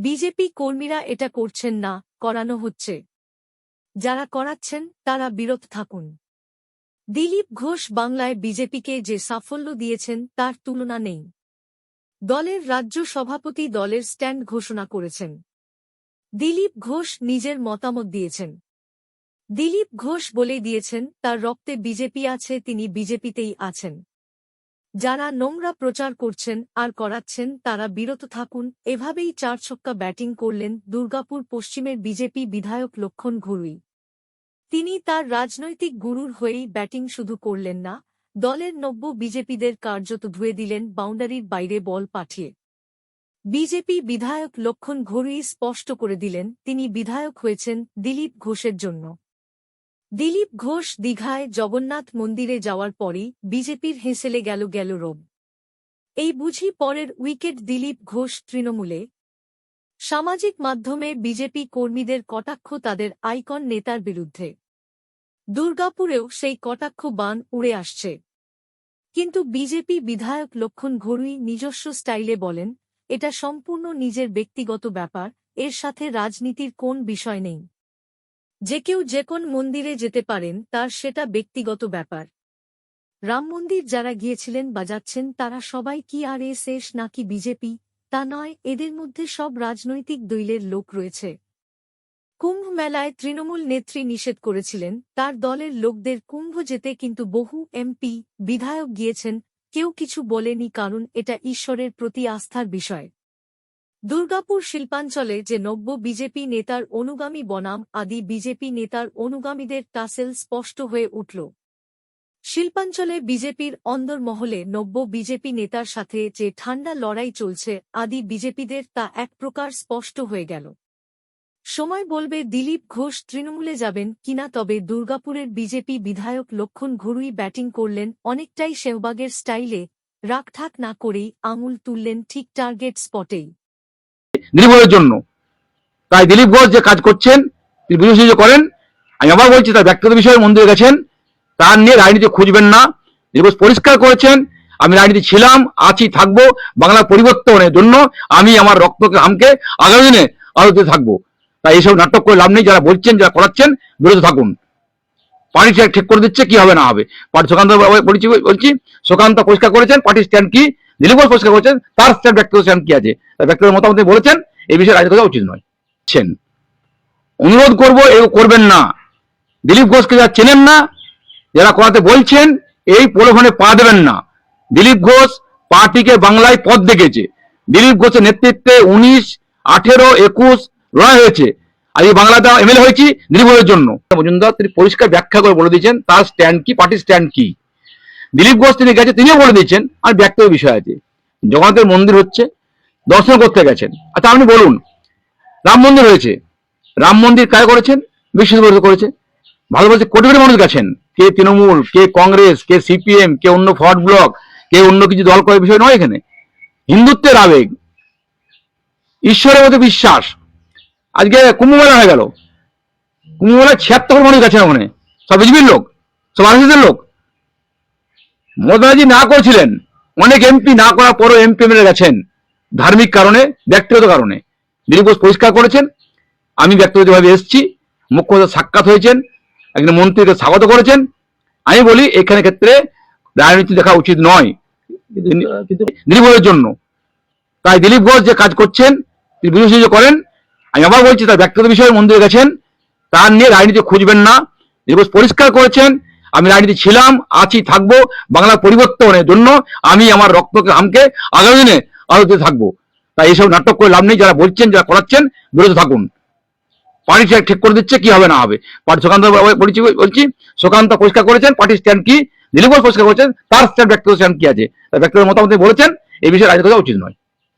BJP কর্মীরা এটা করছেন না, করানো হচ্ছে। যারা করাচ্ছেন, তারা বিরত থাকুন। দিলীপ ঘোষ বাংলায় বিজেপিকে যে সাফল্য দিয়েছেন, তার তুলনা নেই। দলের রাজ্য সভাপতি দলের স্ট্যান্ড ঘোষণা করেছেন। দিলীপ ঘোষ নিজের মতামত দিয়েছেন। দিলীপ ঘোষ বলে দিয়েছেন, তার রক্তে বিজেপি আছে, তিনি বিজেপিতেই আছেন। যারা নোংরা প্রচার করছেন আর করাচ্ছেন তারা বিরত থাকুন। এভাবেই চারছক্কা ব্যাটিং করলেন দুর্গাপুর পশ্চিমের বিজেপি বিধায়ক লক্ষণ ঘুরুই। তিনি তার রাজনৈতিক গুরুর হয়েই ব্যাটিং শুধু করলেন না, দলের নব্য বিজেপিদের কার্যত ধুয়ে দিলেন বাউন্ডারির বাইরে বল পাঠিয়ে। বিজেপি বিধায়ক লক্ষণ ঘড়ুই স্পষ্ট করে দিলেন, তিনি বিধায়ক হয়েছেন দিলীপ ঘোষের জন্য। দিলীপ ঘোষ দীঘায় জগন্নাথ মন্দিরে যাওয়ার পরই বিজেপির হেসেলে গেল গেল রোগ এই বুঝি পরের উইকেট দিলীপ ঘোষ তৃণমূলে? সামাজিক মাধ্যমে বিজেপি কর্মীদের কটাক্ষ তাদের আইকন নেতার বিরুদ্ধে। দুর্গাপুরেও সেই কটাক্ষ বান উড়ে আসছে। কিন্তু বিজেপি বিধায়ক লক্ষণ ঘড়ুই নিজস্ব স্টাইলে বলেন, এটা সম্পূর্ণ নিজের ব্যক্তিগত ব্যাপার, এর সাথে রাজনীতির কোন বিষয় নেই। যে কেউ যে কোন মন্দিরে যেতে পারেন, তার সেটা ব্যক্তিগত ব্যাপার। রাম মন্দির যারা গিয়েছিলেন বা যাচ্ছেন, তারা সবাই কি আর এস নাকি বিজেপি? তা নয়, এদের মধ্যে সব রাজনৈতিক দৈলের লোক রয়েছে। কুম্ভ মেলায় তৃণমূল নেত্রী নিষেধ করেছিলেন, তার দলের লোকদের কুম্ভ যেতে কিন্তু বহু এমপি, বিধায়ক গিয়েছেন, কেউ কিছু বলেনি কারণ এটা ঈশ্বরের প্রতি আস্থার বিষয়। দুর্গাপুর শিল্পাঞ্চলে যে নব্য বিজেপি নেতার অনুগামী বনাম আদি বিজেপি নেতার অনুগামীদের টাসেল স্পষ্ট হয়ে উঠল। শিল্পাঞ্চলে বিজেপির অন্দরমহলে নব্য বিজেপি নেতার সাথে যে ঠান্ডা লড়াই চলছে আদি বিজেপিদের তা এক প্রকার স্পষ্ট হয়ে গেল। সময় বলবে দিলীপ ঘোষ তৃণমূলে যাবেন কিনা তবে দুর্গাপুরের বিজেপি বিধায়ক লক্ষণ ঘুরুই ব্যাটিং করলেন অনেকটাই শেহবাগের স্টাইলে রাখঠাক না করেই আঙুল তুললেন ঠিক টার্গেট স্পটেই। ঘোষের জন্য। তাই দিলীপ ঘোষ যে কাজ করছেন, তিনি বুঝে সুঝে করেন। আমি আবার বলছি, তার ব্যক্তিগত বিষয়ে মন্দিরে গেছেন তার নিয়ে রাজনীতি খুঁজবেন না। দিলীপ ঘোষ পরিষ্কার করেছেন, আমি রাজনীতি ছিলাম, আছি, থাকব, বাংলার পরিবর্তনের জন্য আমি আমার রক্তকে আমকে আগামী দিনে আরও দিতে থাকব। তাই এইসব নাটক করে লাভ নেই। যারা বলছেন, যারা করাচ্ছেন, বিরত থাকুন। পার্টি ঠিক করে দিচ্ছে, কি হবে না হবে? পার্টি সুকান্ত বলছি বলছি, সুকান্ত পরিষ্কার করেছেন পার্টির স্ট্যান্ড কি? দিলীপ ঘোষ পরিষ্কার করেছেন, তার স্ট্যান্ড ব্যক্তিগত স্ট্যান্ড কি আছে? ব্যক্তিগত মতামত বলেছেন, এই বিষয়ে রাজনীতি করা উচিত নয়। ছেন। অনুরোধ করব এও করবেন না। দিলীপ ঘোষকে যারা চেনেন না, যারা করাতে বলছেন, এই প্রলোভনে পা দেবেন না। দিলীপ ঘোষ পার্টিকে বাংলায় পথ দেখেছে। দিলীপ ঘোষের নেতৃত্বে উনিশ, আঠেরো, একুশ লড়াই হয়েছে। আর এই বাংলাতে এমএলএ হয়েছি, দিলীপ ঘোষের জন্য। মজুমদার, তিনি পরিষ্কার ব্যাখ্যা করে বলে দিয়েছেন, তার স্ট্যান্ড কি, পার্টির স্ট্যান্ড কি? দিলীপ ঘোষ তিনি গেছে, তিনিও বলে দিয়েছেন আর ব্যক্তিগত বিষয় আছে। জগন্নাথের মন্দির হচ্ছে, দর্শন করতে গেছেন। আচ্ছা আপনি বলুন, রাম মন্দির হয়েছে। রাম মন্দির কাজ করেছেন? বিশ্বভারতী করেছে। ভারতবর্ষে কোটি কোটি মানুষ গেছেন। কে তৃণমূল, কে কংগ্রেস, কে সিপিএম, কে অন্য ফরওয়ার্ড ব্লক, কে অন্য কিছু দল করে বিষয় নয় এখানে। হিন্দুত্বের আবেগ, ঈশ্বরের মধ্যে বিশ্বাস। আজকে কুম্ভমেলা হয়ে গেল। কুম্ভমেলায় ছিয়াত্তর মানুষ গেছেন ওখানে। সব বিজেপির লোক, সব আরএসএসের লোক। মোদাজি না করেছিলেন। অনেক এমপি না করার পরও এমপি এমএলএ গেছেন। ধার্মিক কারণে ব্যক্তিগত কারণে। দিলীপ ঘোষ পরিষ্কার করেছেন। আমি ব্যক্তিগতভাবে এসেছি। মুখ্যমন্ত্রী সাক্ষাৎ হয়েছেন। একজন মন্ত্রীকে স্বাগত করেছেন। আমি বলি এখানে ক্ষেত্রে রাজনীতি দেখা উচিত নয়। দিলীপ ঘোষের জন্য। তাই দিলীপ ঘোষ যে কাজ করছেন তিনি বুঝে সুঝে করেন। আমি আবার বলছি তার ব্যক্তিগত বিষয়ে মন্দিরে গেছেন। তার নিয়ে রাজনীতি খুঁজবেন না। দিলীপ ঘোষ পরিষ্কার করেছেন। আমি রাজনীতি ছিলাম, আছি, থাকব বাংলার পরিবর্তনের জন্য আমি আমার রক্তকে, আমকে আগামী দিনে আলোতে থাকব। তাই এইসব নাটক করে লাভ নেই, যারা বলছেন, যারা করাচ্ছেন, বিরত থাকুন। পার্টি ঠিক করে দিচ্ছে, কি হবে না হবে? পার্টি সুকান্ত বলছি বলছি, সুকান্ত পরিষ্কার করেছেন পার্টির স্ট্যান্ড কি? দিলীপ পরিষ্কার করেছেন, তার স্ট্যান্ড, ব্যক্তিগত স্ট্যান্ড কি আছে? ব্যক্তিগত মতামত বলেছেন, এই বিষয়ে রাজনীতি করা উচিত নয়।